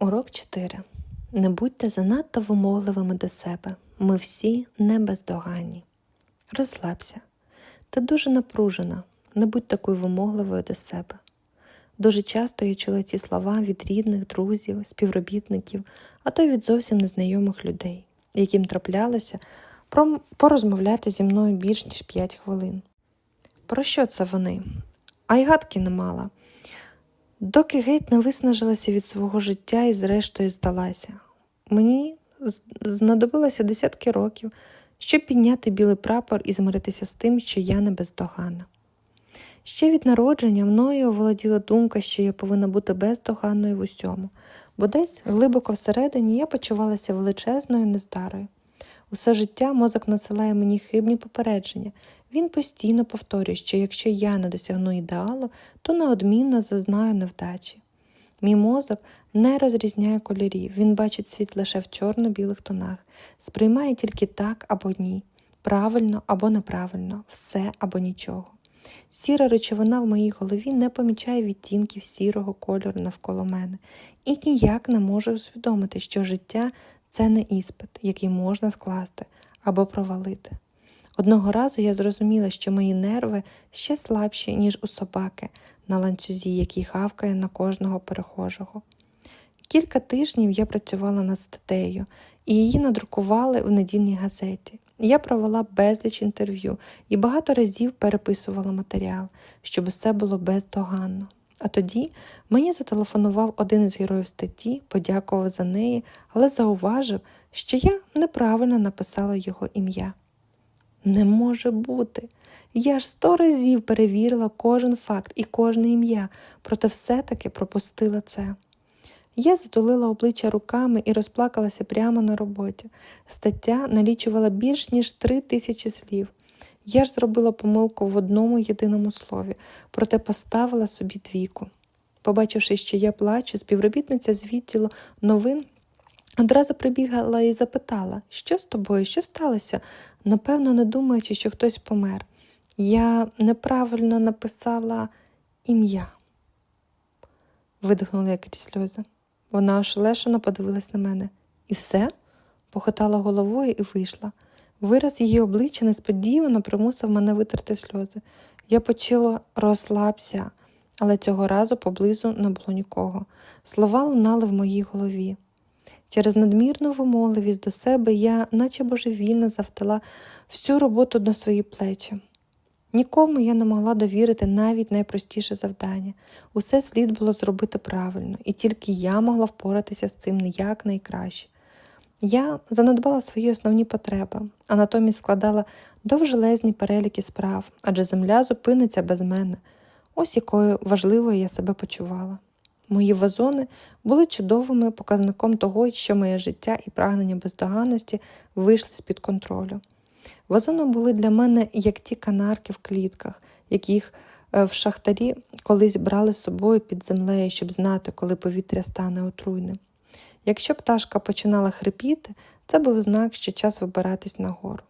Урок 4. Не будьте занадто вимогливими до себе. Ми всі не бездоганні. Розслабся. Ти дуже напружена. Не будь такою вимогливою до себе. Дуже часто я чула ці слова від рідних, друзів, співробітників, а то й від зовсім незнайомих людей, яким траплялося порозмовляти зі мною більш ніж 5 хвилин. Про що це вони? А й гадки не мала. Доки геть не виснажилася від свого життя і зрештою здалася. Мені знадобилося десятки років, щоб підняти білий прапор і змиритися з тим, що я не бездоганна. Ще від народження мною оволоділа думка, що я повинна бути бездоганною в усьому, бо десь глибоко всередині я почувалася величезною нездарою. Усе життя мозок надсилає мені хибні попередження. Він постійно повторює, що якщо я не досягну ідеалу, то неодмінно зазнаю невдачі. Мій мозок не розрізняє кольорів, він бачить світ лише в чорно-білих тонах, сприймає тільки так або ні, правильно або неправильно, все або нічого. Сіра речовина в моїй голові не помічає відтінків сірого кольору навколо мене і ніяк не може усвідомити, що життя це не іспит, який можна скласти або провалити. Одного разу я зрозуміла, що мої нерви ще слабші, ніж у собаки на ланцюзі, який хавкає на кожного перехожого. Кілька тижнів я працювала над статтею, і її надрукували в недільній газеті. Я провела безліч інтерв'ю і багато разів переписувала матеріал, щоб усе було бездоганно. А тоді мені зателефонував один із героїв статті, подякував за неї, але зауважив, що я неправильно написала його ім'я. Не може бути. Я ж сто разів перевірила кожен факт і кожне ім'я, проте все-таки пропустила це. Я затулила обличчя руками і розплакалася прямо на роботі. Стаття налічувала більш ніж три тисячі слів. Я ж зробила помилку в одному єдиному слові, проте поставила собі двійку. Побачивши, що я плачу, співробітниця з відділу новин одразу прибігала і запитала, що з тобою, що сталося, напевно, не думаючи, що хтось помер. Я неправильно написала ім'я. Видихнула я крізь сльози. Вона ошелешено подивилась на мене. І все? похитала головою і вийшла. Вираз її обличчя несподівано примусив мене витерти сльози. Я почула розслабся, але цього разу поблизу не було нікого. Слова лунали в моїй голові. Через надмірну вимогливість до себе я, наче божевільно, завтала всю роботу на свої плечі. Нікому я не могла довірити навіть найпростіше завдання. Усе слід було зробити правильно, і тільки я могла впоратися з цим ніяк найкраще. Я занедбала свої основні потреби, а натомість складала довжелезні переліки справ, адже земля зупиниться без мене. Ось якою важливою я себе почувала. Мої вазони були чудовими показником того, що моє життя і прагнення бездоганності вийшли з-під контролю. Вазони були для мене як ті канарки в клітках, яких е, в шахтарі колись брали з собою під землею, щоб знати, коли повітря стане отруйним. Якщо пташка починала хрипіти, це був знак, що час вибиратись нагору.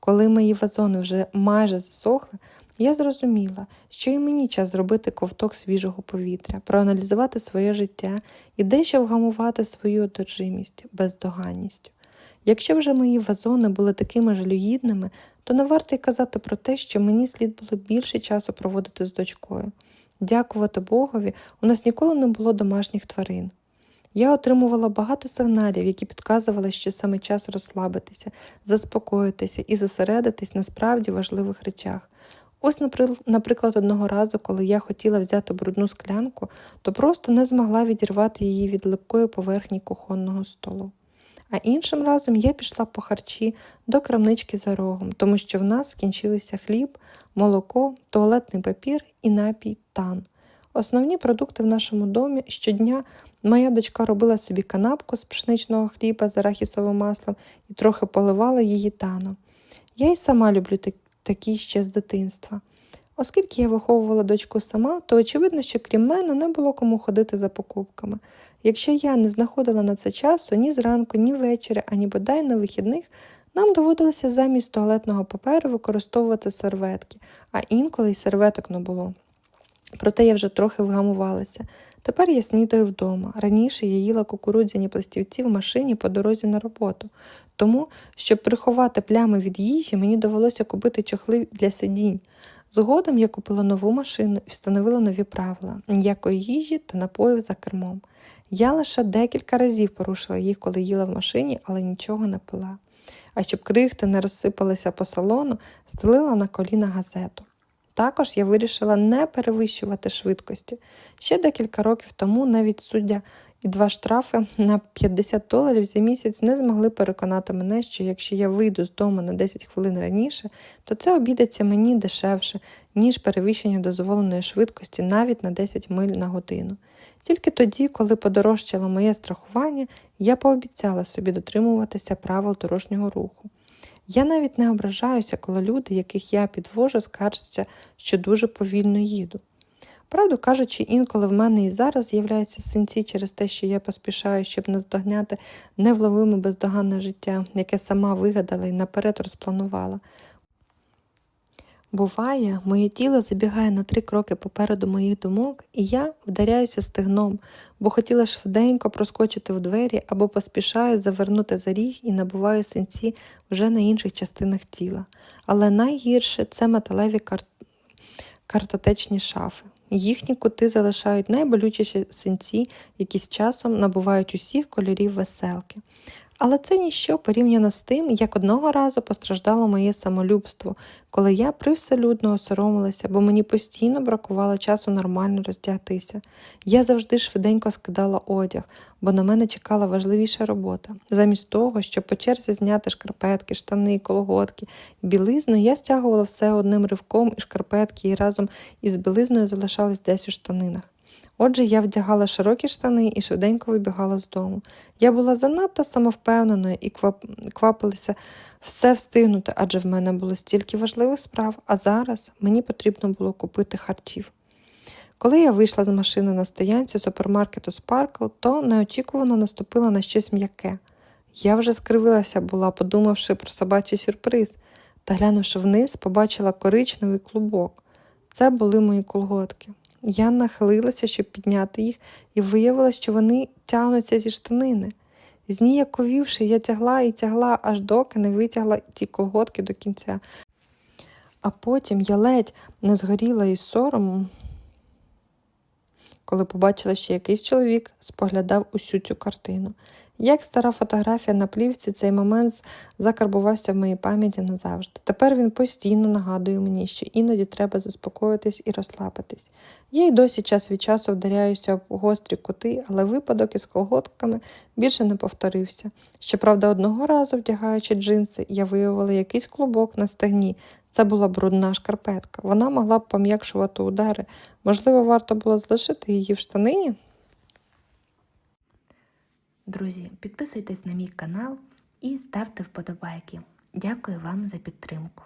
Коли мої вазони вже майже засохли, я зрозуміла, що і мені час зробити ковток свіжого повітря, проаналізувати своє життя і дещо вгамувати свою одержимість, бездоганністю. Якщо вже мої вазони були такими жалюгідними, то не варто й казати про те, що мені слід було більше часу проводити з дочкою. Дякувати Богові, у нас ніколи не було домашніх тварин. Я отримувала багато сигналів, які підказували, що саме час розслабитися, заспокоїтися і зосередитись на справді важливих речах. Ось, наприклад, одного разу, коли я хотіла взяти брудну склянку, то просто не змогла відірвати її від липкої поверхні кухонного столу. А іншим разом я пішла по харчі до крамнички за рогом, тому що в нас скінчилися хліб, молоко, туалетний папір і напій тан. Основні продукти в нашому домі щодня моя дочка робила собі канапку з пшеничного хліба з арахісовим маслом і трохи поливала її таном. Я й сама люблю такі ще з дитинства. Оскільки я виховувала дочку сама, то очевидно, що крім мене не було кому ходити за покупками. Якщо я не знаходила на це часу ні зранку, ні ввечері, ані бодай на вихідних, нам доводилося замість туалетного паперу використовувати серветки, а інколи й серветок не було. Проте я вже трохи вгамувалася. Тепер я снідаю вдома. Раніше я їла кукурудзяні пластівці в машині по дорозі на роботу. Тому, щоб приховати плями від їжі, мені довелося купити чохли для сидінь. Згодом я купила нову машину і встановила нові правила ніякої їжі та напоїв за кермом. Я лише декілька разів порушила їх, коли їла в машині, але нічого не пила. А щоб крихти не розсипалися по салону, стелила на коліна газету. Також я вирішила не перевищувати швидкості. Ще декілька років тому навіть суддя і два штрафи на 50 доларів за місяць не змогли переконати мене, що якщо я вийду з дому на 10 хвилин раніше, то це обійдеться мені дешевше, ніж перевищення дозволеної швидкості навіть на 10 миль на годину. Тільки тоді, коли подорожчало моє страхування, я пообіцяла собі дотримуватися правил дорожнього руху. Я навіть не ображаюся, коли люди, яких я підвожу, скаржаться, що дуже повільно їду. Правду кажучи, інколи в мене і зараз з'являються синці через те, що я поспішаю, щоб наздогняти невловиме бездоганне життя, яке сама вигадала і наперед розпланувала. Буває, моє тіло забігає на три кроки попереду моїх думок, і я вдаряюся стегном, бо хотіла швиденько проскочити в двері або поспішаю завернути за ріг і набуваю синці вже на інших частинах тіла. Але найгірше це металеві кар... картотечні шафи. Їхні кути залишають найболючіші синці, які з часом набувають усіх кольорів веселки. Але це ніщо порівняно з тим, як одного разу постраждало моє самолюбство, коли я привселюдно осоромилася, бо мені постійно бракувало часу нормально роздягтися. Я завжди швиденько скидала одяг, бо на мене чекала важливіша робота. Замість того, щоб по черзі зняти шкарпетки, штани, колготки, білизну, я стягувала все одним ривком і шкарпетки і разом із білизною залишались десь у штанинах. Отже, я вдягала широкі штани і швиденько вибігала з дому. Я була занадто самовпевненою і квап... квапилася все встигнути, адже в мене було стільки важливих справ, а зараз мені потрібно було купити харчів. Коли я вийшла з машини на стоянці супермаркету Sparkle, то неочікувано наступила на щось м'яке. Я вже скривилася була, подумавши про собачий сюрприз, та глянувши вниз, побачила коричневий клубок. Це були мої колготки. Я нахилилася, щоб підняти їх, і виявила, що вони тягнуться зі штанини. Зніяковівши, я тягла і тягла, аж доки не витягла ті колготки до кінця. А потім я ледь не згоріла із сорому, коли побачила, що якийсь чоловік споглядав усю цю картину. Як стара фотографія на плівці, цей момент закарбувався в моїй пам'яті назавжди. Тепер він постійно нагадує мені, що іноді треба заспокоїтись і розслабитись. Я й досі час від часу вдаряюся об гострі кути, але випадок із колготками більше не повторився. Щоправда, одного разу, вдягаючи джинси, я виявила якийсь клубок на стегні. Це була брудна шкарпетка. Вона могла б пом'якшувати удари. Можливо, варто було залишити її в штанині? Друзі, підписуйтесь на мій канал і ставте вподобайки. Дякую вам за підтримку.